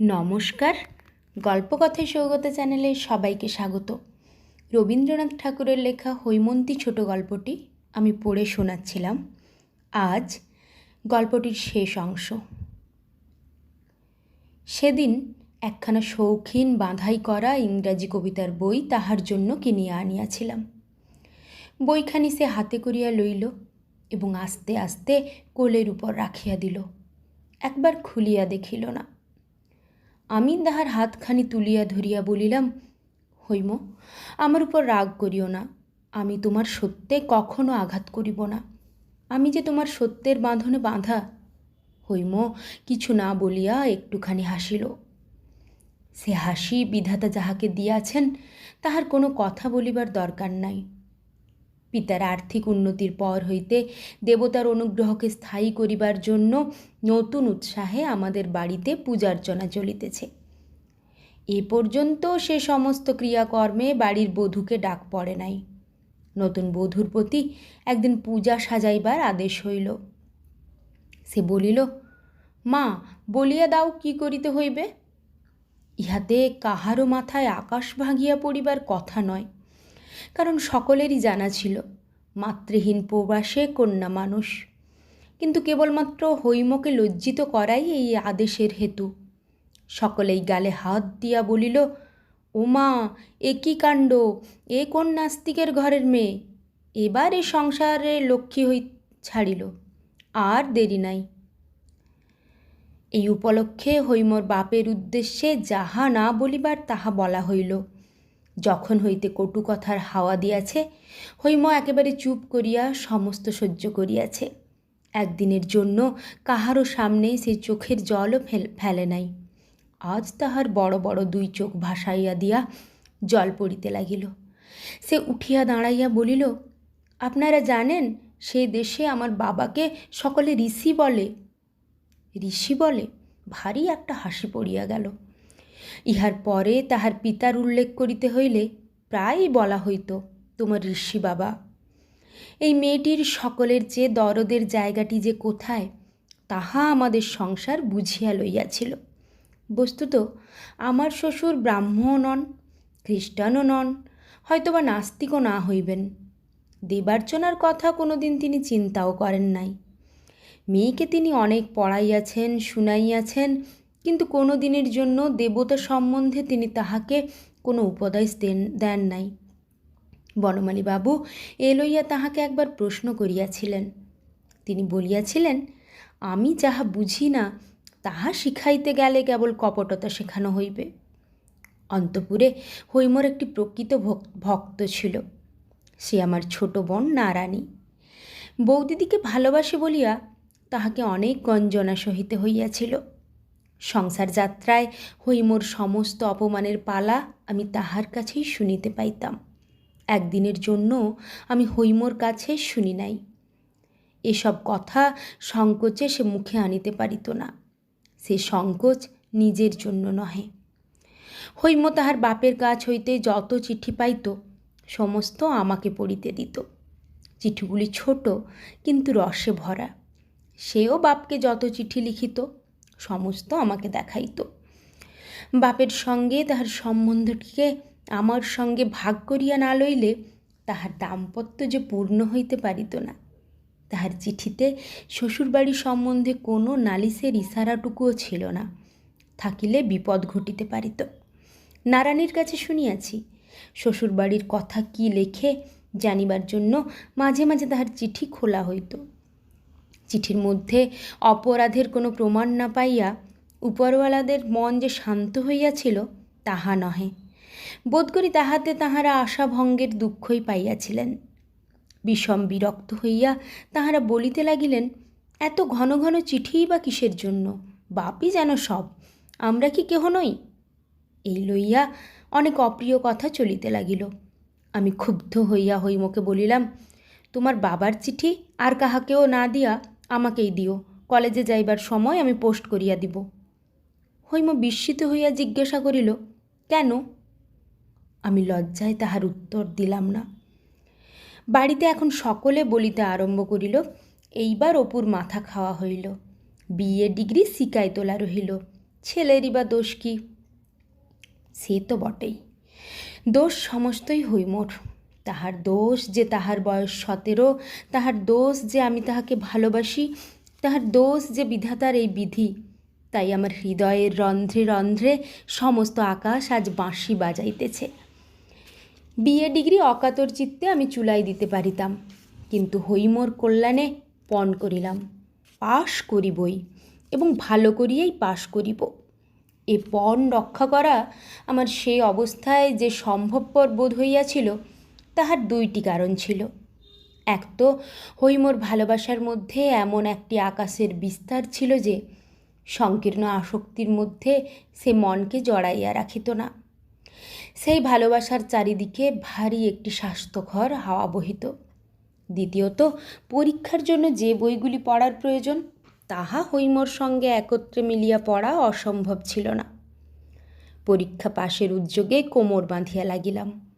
নমস্কার। গল্পকথায় সৌগত চ্যানেলে সবাইকে স্বাগত। রবীন্দ্রনাথ ঠাকুরের লেখা হৈমন্তী ছোট গল্পটি আমি পড়ে শোনাচ্ছিলাম। আজ গল্পটির শেষ অংশ। সেদিন একখানা শৌখিন বাঁধাই করা ইংরাজি কবিতার বই তাহার জন্য কিনিয়া আনিয়াছিলাম। বইখানি সে হাতে করিয়া লইল এবং আস্তে আস্তে কোলের উপর রাখিয়া দিল। একবার খুলিয়া দেখিল না। আমি তাহার হাতখানি তুলিয়া ধরিয়া বলিলাম, হৈম, আমার উপর রাগ করিও না। আমি তোমার সত্যে কখনো আঘাত করিব না। আমি যে তোমার সত্যের বাঁধনে বাঁধা, হৈম, কিছু না বলিয়া একটুখানি হাসিল। সে হাসি বিধাতা যাহাকে দিয়াছেন, তাহার কোনো কথা বলিবার দরকার নাই। পিতার আর্থিক উন্নতির পর হইতে দেবতার অনুগ্রহকে স্থায়ী করিবার জন্য নতুন উৎসাহে আমাদের বাড়িতে পূজার্চনা চলিতেছে। এ পর্যন্ত সে সমস্ত ক্রিয়াকর্মে বাড়ির বধূকে ডাক পড়ে নাই। নতুন বধূর প্রতি একদিন পূজা সাজাইবার আদেশ হইল। সে বলিল, মা, বলিয়া দাও কি করিতে হইবে? ইহাতে কাহারও মাথায় আকাশ ভাঙিয়া পড়িবার কথা নয়। কারণ সকলেরই জানা ছিল, মাতৃহীন প্রবাসে কন্যা মানুষ। কিন্তু কেবলমাত্র হৈমকে লজ্জিত করাই এই আদেশের হেতু। সকলেই গালে হাত দিয়া বলিল ওমা এ কী কাণ্ড? এ কোন নাস্তিকের ঘরের মেয়ে? এবার এ সংসারে লক্ষ্মী হই ছাড়িল, আর দেরি নাই। এই উপলক্ষে হৈমর বাপের উদ্দেশ্যে যাহা না বলিবার তাহা বলা হইল। যখন হইতে কটু কথার হাওয়া দিয়াছে, হৈম একেবারে চুপ করিয়া সমস্ত সহ্য করিয়াছে। একদিনের জন্য কাহারও সামনে সে চোখের জলও ফেলে নাই। আজ তাহার বড় বড় দুই চোখ ভাসাইয়া দিয়া জল পড়িতে লাগিল। সে উঠিয়া দাঁড়াইয়া বলিল, আপনারা জানেন, সে দেশে আমার বাবাকে সকলে ঋষি বলে। ঋষি বলে? ভারী একটা হাসি পড়িয়া গেল। ইহার পরে তাহার পিতার উল্লেখ করিতে হইলে প্রায়ই বলা হইত, তোমার ঋষি বাবা, এই মেয়েটির সকলের চেয়ে দরদের জায়গাটি যে কোথায়, তাহা আমাদের সংসার বুঝিয়া লইয়াছিল। বস্তুত, আমার শ্বশুর ব্রাহ্মণ নন, খ্রিস্টানও নন, হয়তোবা নাস্তিকও না হইবেন। দেবার্চনার কথা কোনো দিন তিনি চিন্তাও করেন নাই। মেয়েকে তিনি অনেক পড়াইয়াছেন, শুনাইয়াছেন কিন্তু কোনো দিনের জন্য দেবতা সম্বন্ধে তিনি তাহাকে কোনো উপদেশ দেন দেন নাই। বনমালী বাবু এ লইয়া তাহাকে একবার প্রশ্ন করিয়াছিলেন। তিনি বলিয়াছিলেন, আমি যাহা বুঝি না, তাহা শিখাইতে গেলে কেবল কপটতা শেখানো হইবে। অন্তপুরে হৈমর একটি প্রকৃত ভক্ত ছিল। সে আমার ছোট বোন নারানী বৌদিদিকে ভালোবাসে বলিয়া তাহাকে অনেক গঞ্জনা সহিতে হইয়াছিল। সংসার যাত্রায় হৈমর সমস্ত অপমানের পালা আমি তাহার কাছেই শুনিতে পাইতাম। একদিনের জন্য আমি হৈমর কাছে শুনি নাই। এসব কথা সংকোচে সে মুখে আনিতে পারিত না। সে সংকোচ নিজের জন্য নহে। হৈম তাহার বাপের কাছ হইতে যত চিঠি পাইত, সমস্ত আমাকে পড়িতে দিত। চিঠিগুলি ছোট, কিন্তু রসে ভরা। সেও বাপকে যত চিঠি লিখিত সমস্ত আমাকে দেখাইত। বাপের সঙ্গে তাহার সম্বন্ধটিকে আমার সঙ্গে ভাগ করিয়া না লইলে তাহার দাম্পত্য যে পূর্ণ হইতে পারিত না। তাহার চিঠিতে শ্বশুরবাড়ি সম্বন্ধে কোনো নালিশের ইশারাটুকুও ছিল না, থাকিলে বিপদ ঘটিতে পারিত। নারায়ণীর কাছে শুনিয়াছি, শ্বশুরবাড়ির কথা কি লেখে জানিবার জন্য মাঝে মাঝে তাহার চিঠি খোলা হইত। চিঠির মধ্যে অপরাধের কোনো প্রমাণ না পাইয়া উপরওয়ালাদের মন যে শান্ত হইয়াছিল, তাহা নহে। বোধ করি তাহাতে তাহারা আশাভঙ্গের দুঃখই পাইয়াছিলেন। বিষম বিরক্ত হইয়া তাহারা বলিতে লাগিলেন, এত ঘন ঘন চিঠিই বা কিসের জন্য? বাপই যেন সব, আমরা কি কেহ নই? এই লইয়া অনেক অপ্রিয় কথা চলিতে লাগিল। আমি ক্ষুব্ধ হইয়া হইমকে বলিলাম, তোমার বাবার চিঠি আর কাহাকেও না দিয়া আমাকেই দিও। কলেজে যাইবার সময় আমি পোস্ট করিয়া দিব। হৈম বিস্মিত হইয়া জিজ্ঞাসা করিল, কেন? আমি লজ্জায় তাহার উত্তর দিলাম না। বাড়িতে এখন সকলে বলিতে আরম্ভ করিল, এইবার অপুর মাথা খাওয়া হইল। বিএ ডিগ্রি শিকায় তোলা রহিল। ছেলেরই বা দোষ কি? সে তো বটেই। দোষ সমস্তই হৈমোর। তাহার দোষ যে তাহার বয়স সতেরো, তাহার দোষ যে আমি তাহাকে ভালোবাসি, তাহার দোষ যে বিধাতার এই বিধি। তাই আমার হৃদয়ের রন্ধ্রে রন্ধ্রে সমস্ত আকাশ আজ বাঁশি বাজাইতেছে। বিএ ডিগ্রি অকাতর চিত্তে আমি চুলাই দিতে পারিতাম, কিন্তু হৈমোর কল্যাণে পণ করিলাম। পাশ করিবই এবং ভালো করিয়াই পাশ করিব। এ পণ রক্ষা করা আমার সেই অবস্থায় যে সম্ভবপর বোধ হইয়াছিল তাহার দুইটি কারণ ছিল। এক তো, হৈমোর ভালোবাসার মধ্যে এমন একটি আকাশের বিস্তার ছিল যে, সংকীর্ণ আসক্তির মধ্যে সে মনকে জড়াইয়া রাখিত না। সেই ভালোবাসার চারিদিকে ভারী একটি স্বাস্থ্যকর হাওয়া বহিত। দ্বিতীয়ত, পরীক্ষার জন্য যে বইগুলি পড়ার প্রয়োজন, তাহা হৈমর সঙ্গে একত্রে মিলিয়া পড়া অসম্ভব ছিল না। পরীক্ষা পাশের উদ্যোগে কোমর বাঁধিয়া লাগিলাম।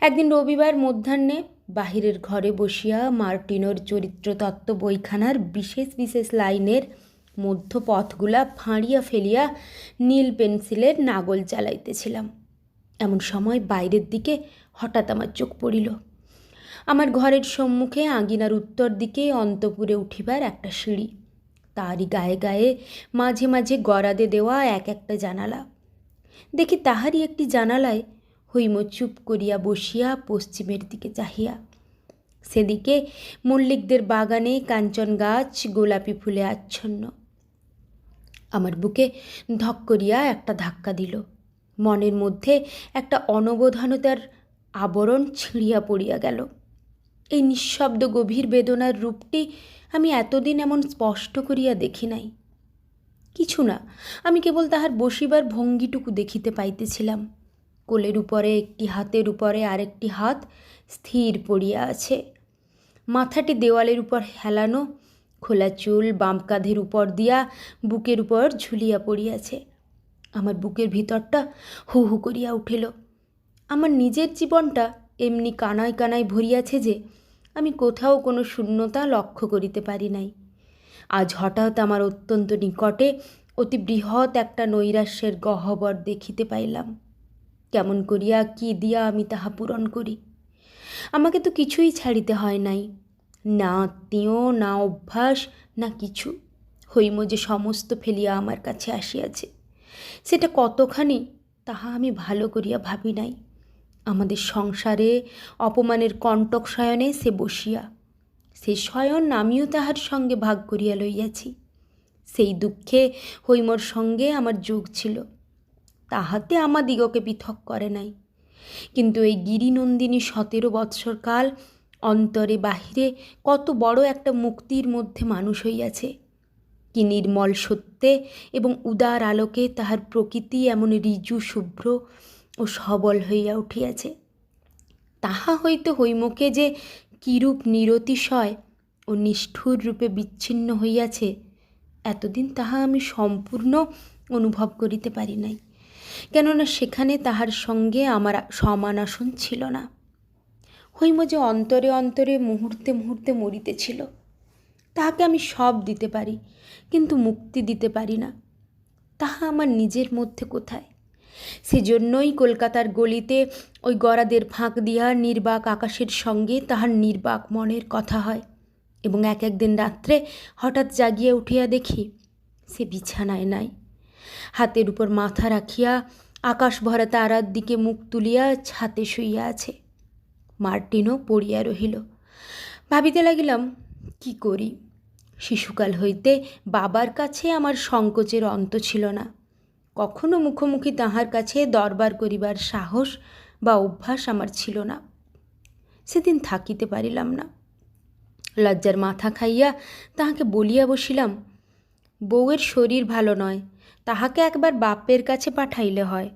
একদিন রবিবার মধ্যাহ্নে বাহিরের ঘরে বসিয়া মার্টিনোর চরিত্রতত্ত্ব বইখানার বিশেষ বিশেষ লাইনের মধ্য পথগুলা ফাঁড়িয়া ফেলিয়া নীল পেন্সিলের নাগল চালাইতেছিলাম এমন সময় বাইরের দিকে হঠাৎ আমার চোখ পড়িল। আমার ঘরের সম্মুখে আঙিনার উত্তর দিকে অন্তপুরে উঠিবার একটা সিঁড়ি। তারই গায়ে গায়ে মাঝে মাঝে গড়াদে দেওয়া এক একটা জানালা। দেখি তাহারই একটি জানালায় হৈম চুপ করিয়া বসিয়া পশ্চিমের দিকে চাহিয়া। সেদিকে মল্লিকদের বাগানে কাঞ্চন গাছ, গোলাপি ফুলে আচ্ছন্ন। আমার বুকে ধক করিয়া একটা ধাক্কা দিল। মনের মধ্যে একটা অনবধানতার আবরণ ছিঁড়িয়া পড়িয়া গেল। এই নিঃশব্দ গভীর বেদনার রূপটি আমি এতদিন এমন স্পষ্ট করিয়া দেখি নাই। কিছু না, আমি কেবল তাহার বসিবার ভঙ্গিটুকু দেখিতে পাইতেছিলাম। কোলের উপরে একটি হাতের উপরে আরেকটি হাত স্থির পড়িয়া আছে। মাথাটি দেওয়ালের উপর হেলানো, খোলা চুল, বাম কাঁধের উপর দিয়া বুকের উপর ঝুলিয়া পড়িয়াছে। আমার বুকের ভিতরটা হু হু করিয়া উঠিল। আমার নিজের জীবনটা এমনি কানায় কানায় ভরিয়াছে যে আমি কোথাও কোনো শূন্যতা লক্ষ্য করিতে পারি নাই। আজ হঠাৎ আমার অত্যন্ত নিকটে অতি বৃহৎ একটা নৈরাশ্যের গহ্বর দেখিতে পাইলাম। কেমন করিয়া কি দিয়া আমি তাহা পূরণ করি? আমাকে তো কিছুই ছাড়িতে হয় নাই। না আত্মীয়, না অভ্যাস, না কিছু। হৈম যে সমস্ত ফেলিয়া আমার কাছে আসিয়াছে, সেটা কতখানি তাহা আমি ভালো করিয়া ভাবি নাই। আমাদের সংসারে অপমানের কণ্টক শয়নে সে বসিয়া, সে শয়ন আমিও তাহার সঙ্গে ভাগ করিয়া লইয়াছি। সেই দুঃখে হৈমর সঙ্গে আমার যোগ ছিল। তাহাতে আমাদিগকে পৃথক করে নাই। কিন্তু এই গিরিনন্দিনী সতেরো বৎসরকাল অন্তরে বাহিরে কত বড় একটা মুক্তির মধ্যে মানুষ হইয়াছে। কি নির্মল সত্যে এবং উদার আলোকে তাহার প্রকৃতি এমন ঋজু শুভ্র ও সবল হইয়া উঠিয়াছে। তাহা হইতে হৈমকে যে কিরূপ নিরতিশয় ও নিষ্ঠুর রূপে বিচ্ছিন্ন হইয়াছে, এতদিন তাহা আমি সম্পূর্ণ অনুভব করিতে পারি নাই। কেননা সেখানে তাহার সঙ্গে আমার সমান আসন ছিল না। হৈম যে অন্তরে অন্তরে মুহূর্তে মুহূর্তে মরিতেছিল, তাহাকে আমি সব দিতে পারি, কিন্তু মুক্তি দিতে পারি না। তাহা আমার নিজের মধ্যে কোথায়? সেজন্যই কলকাতার গলিতে ওই গড়াদের ফাঁক দিয়া নির্বাক আকাশের সঙ্গে তাহার নির্বাক মনের কথা হয় এবং এক একদিন রাত্রে হঠাৎ জাগিয়া উঠিয়া দেখি, সে বিছানায় নাই। হাতের উপর মাথা রাখিয়া আকাশ ভরা তারার দিকে মুখ তুলিয়া ছাতে শুইয়া আছে। মার্টিনও পড়িয়া রহিল। ভাবিতে লাগিলাম, কি করি? শিশুকাল হইতে বাবার কাছে আমার সংকোচের অন্ত ছিল না। কখনো মুখোমুখি তাহার কাছে দরবার করিবার সাহস বা অভ্যাস আমার ছিল না। সেদিন থাকিতে পারিলাম না। লজ্জার মাথা খাইয়া তাহাকে বলিয়া বসিলাম, বউয়ের শরীর ভালো নয় তাহাকে একবার বাপের কাছে পাঠাইলে হয়।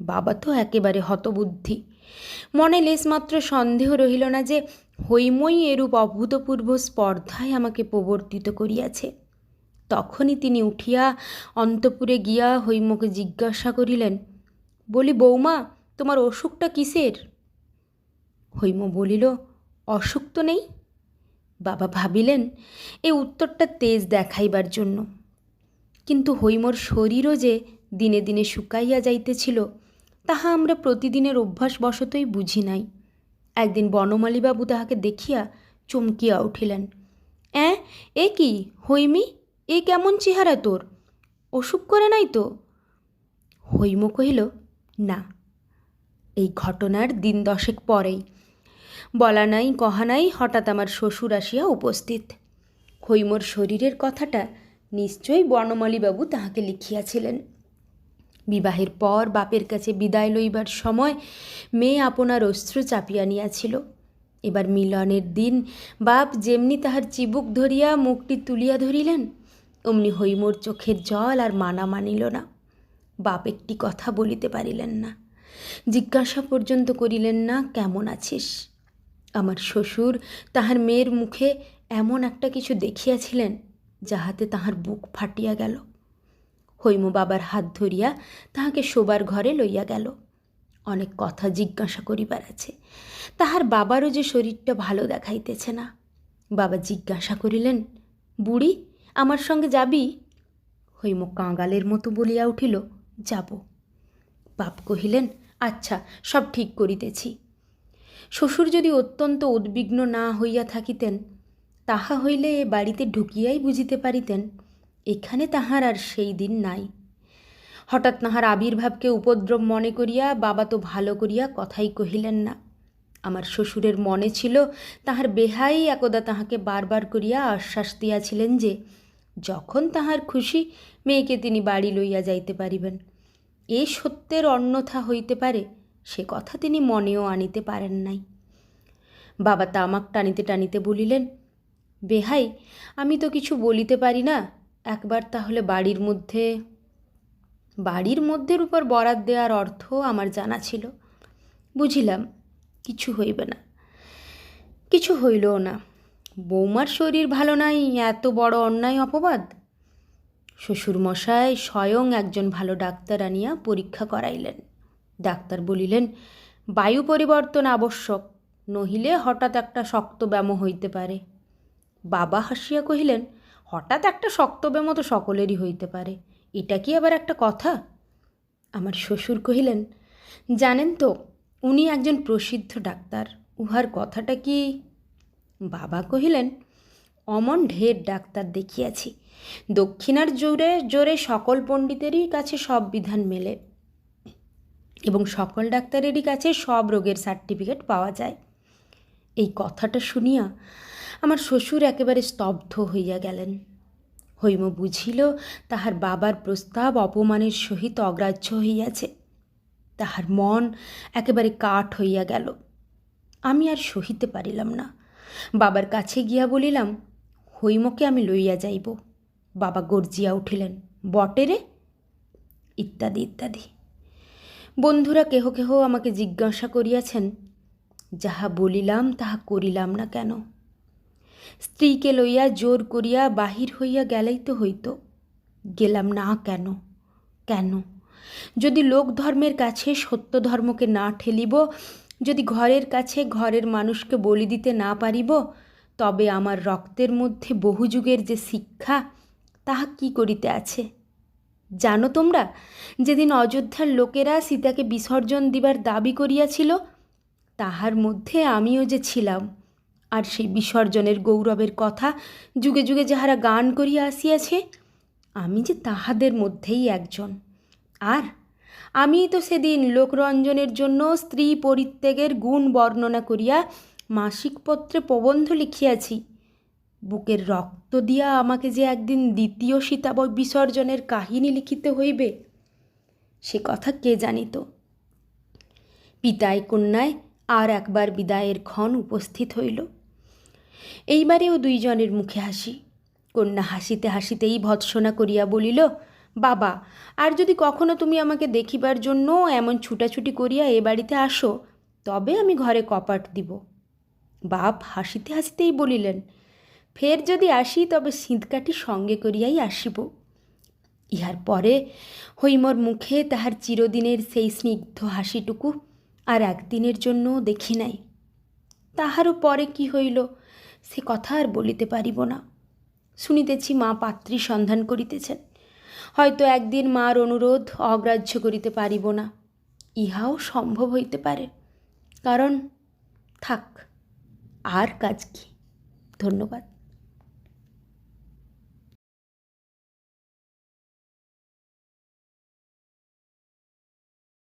বাবা তো একেবারে হতবুদ্ধি। মনে লেশমাত্র সন্দেহ রহিল না যে হৈময়ী এরূপ অভূতপূর্ব স্পর্ধায় আমাকে প্রবর্তিত করিয়াছে। তখনই তিনি উঠিয়া অন্তপুরে গিয়া হৈমকে জিজ্ঞাসা করিলেন, বলি বৌমা, তোমার অসুখটা কিসের? হৈম বলিল, অসুখ তো নেই। বাবা ভাবিলেন এই উত্তরটা তেজ দেখাইবার জন্য। কিন্তু হৈমর শরীরও যে দিনে দিনে শুকাইয়া যাইতেছিল, তাহা আমরা প্রতিদিনের অভ্যাসবশতই বুঝি নাই। একদিন বনমালীবাবু তাহাকে দেখিয়া চমকিয়া উঠিলেন। অ্যাঁ, এ কি, হৈমি? এ কেমন চেহারা তোর? অসুখ করে নাই তো? হৈম কহিল, না। এই ঘটনার দিন দশেক পরেই। বলা নাই, কহা নাই, হঠাৎ আমার শ্বশুর আসিয়া উপস্থিত। হৈমর শরীরের কথাটা নিশ্চয়ই বর্ণমালীবাবু তাহাকে লিখিয়াছিলেন। বিবাহের পর বাপের কাছে বিদায় লইবার সময় মেয়ে আপনার অস্ত্র চাপিয়া নিয়াছিল। এবার মিলনের দিন বাপ যেমনি তাহার চিবুক ধরিয়া মুখটি তুলিয়া ধরিলেন, অমনি হৈমর চোখের জল আর মানা মানিল না। বাপ একটি কথা বলিতে পারিলেন না। জিজ্ঞাসা পর্যন্ত করিলেন, না, কেমন আছিস? আমার শ্বশুর তাহার মেয়ের মুখে এমন একটা কিছু দেখিয়াছিলেন যাহাতে তাহার বুক ফাটিয়া গেল। হৈম বাবার হাত ধরিয়া তাহাকে শোবার ঘরে লইয়া গেল। অনেক কথা জিজ্ঞাসা করিবার আছে। তাহার বাবারও যে শরীরটা ভালো দেখাইতেছে না। বাবা জিজ্ঞাসা করিলেন, বুড়ি, আমার সঙ্গে যাবি? হৈম কাঙালের মতো বলিয়া উঠিল, যাব। বাপ কহিলেন আচ্ছা সব ঠিক করিতেছি। শ্বশুর যদি অত্যন্ত উদ্বিগ্ন না হইয়া থাকিতেন তাহা হইলে এ বাড়িতে ঢুকিয়াই বুঝিতে পারিতেন, এখানে তাহার আর সেই দিন নাই। হঠাৎ তাহার আবির্ভাবকে উপদ্রব মনে করিয়া বাবা তো ভালো করিয়া কথাই কহিলেন না। আমার শ্বশুরের মনে ছিল তাহার বেহাই একদা তাহাকে বারবার করিয়া আশ্বাস দিয়াছিলেন যে, যখন তাহার খুশি মেয়েকে তিনি বাড়ি লইয়া যাইতে পারিবেন। এ সত্যের অন্যথা হইতে পারে, সে কথা তিনি মনেও আনিতে পারেন নাই। বাবা তামাক টানিতে টানিতে বলিলেন বেহাই, আমি তো কিছু বলিতে পারি না। একবার তাহলে বাড়ির মধ্যে, বাড়ির মধ্যের উপর বরাদ দেওয়ার অর্থ আমার জানা ছিল। বুঝিলাম, কিছু হইবে না। কিছু হইলও না। বৌমার শরীর ভালো নাই, এত বড় অন্যায় অপবাদ। শ্বশুরমশাই স্বয়ং একজন ভালো ডাক্তার আনিয়া পরীক্ষা করাইলেন। ডাক্তার বলিলেন, বায়ু পরিবর্তন আবশ্যক, নহিলে হঠাৎ একটা শক্ত ব্যামো হইতে পারে। বাবা হাসিয়া কহিলেন, হঠাৎ একটা শক্ত মতো সকলেরই হইতে পারে। এটা কি আবার একটা কথা? আমার শ্বশুর কহিলেন, জানেন তো, উনি একজন প্রসিদ্ধ ডাক্তার। উহার কথাটা কি? বাবা কহিলেন, অমন ঢের ডাক্তার দেখিয়াছি। দক্ষিণার জোরে জোরে সকল পণ্ডিতেরই কাছে সব বিধান মেলে এবং সকল ডাক্তারেরই কাছে সব রোগের সার্টিফিকেট পাওয়া যায়। এই কথাটা শুনিয়া আমার শ্বশুর একেবারে স্তব্ধ হইয়া গেলেন। হৈম বুঝিল, তাহার বাবার প্রস্তাব অপমানের সহিত অগ্রাহ্য হইয়াছে। তাহার মন একেবারে কাঠ হইয়া গেল। আমি আর সহিতে পারিলাম না। বাবার কাছে গিয়া বলিলাম, হৈমকে আমি লইয়া যাইব। বাবা গর্জিয়া উঠিলেন, বটে রে? ইত্যাদি ইত্যাদি। বন্ধুরা কেহ কেহ আমাকে জিজ্ঞাসা করিয়াছেন, যাহা বলিলাম, তাহা করিলাম না কেন? স্ত্রীকে লইয়া জোর করিয়া বাহির হইয়া গেলেই তো হইত। গেলাম না কেন? কেন? যদি লোক ধর্মের কাছে সত্য ধর্মকে না ঠেলিব, যদি ঘরের কাছে ঘরের মানুষকে বলি দিতে না পারিব, তবে আমার রক্তের মধ্যে বহু যুগের যে শিক্ষা, তাহা কি করিতে আছে? জানো তোমরা, যেদিন অযোধ্যার লোকেরা সীতাকে বিসর্জন দিবার দাবি করিয়াছিল, তাহার মধ্যে আমিও যে ছিলাম। আর সেই বিসর্জনের গৌরবের কথা যুগে যুগে যাহারা গান করিয়া আসিয়াছে, আমি যে তাহাদের মধ্যেই একজন। আর আমি তো সেদিন লোকরঞ্জনের জন্য স্ত্রী পরিত্যাগের গুণ বর্ণনা করিয়া মাসিক পত্রে প্রবন্ধ লিখিয়াছি। বুকের রক্ত দিয়া আমাকে যে একদিন দ্বিতীয় সীতাব বিসর্জনের কাহিনী লিখিতে হইবে, সে কথা কে জানিত? পিতায় কন্যায় আর একবার বিদায়ের ক্ষণ উপস্থিত হইল। এইবারেও দুইজনের মুখে হাসি। কন্যা হাসিতে হাসিতেই ভৎসনা করিয়া বলিল, বাবা, আর যদি কখনো তুমি আমাকে দেখিবার জন্য এমন ছুটাছুটি করিয়া এ বাড়িতে আসো, তবে আমি ঘরে কপাট দিব। বাপ হাসিতে হাসিতেই বলিলেন, ফের যদি আসি, তবে সিঁধকাঠি সঙ্গে করিয়াই আসিব। ইহার পরে হৈমর মুখে তাহার চিরদিনের সেই স্নিগ্ধ হাসিটুকু আর একদিনের জন্যও দেখি নাই। তাহারও পরে কি হইল, সে কথা আর বলিতে পারিব না। শুনিতেছি মা পাত্রী সন্ধান করিতেছেন। হয়তো একদিন মার অনুরোধ অগ্রাহ্য করিতে পারিব না। ইহাও সম্ভব হইতে পারে। কারণ, থাক, আর কাজ কি? ধন্যবাদ।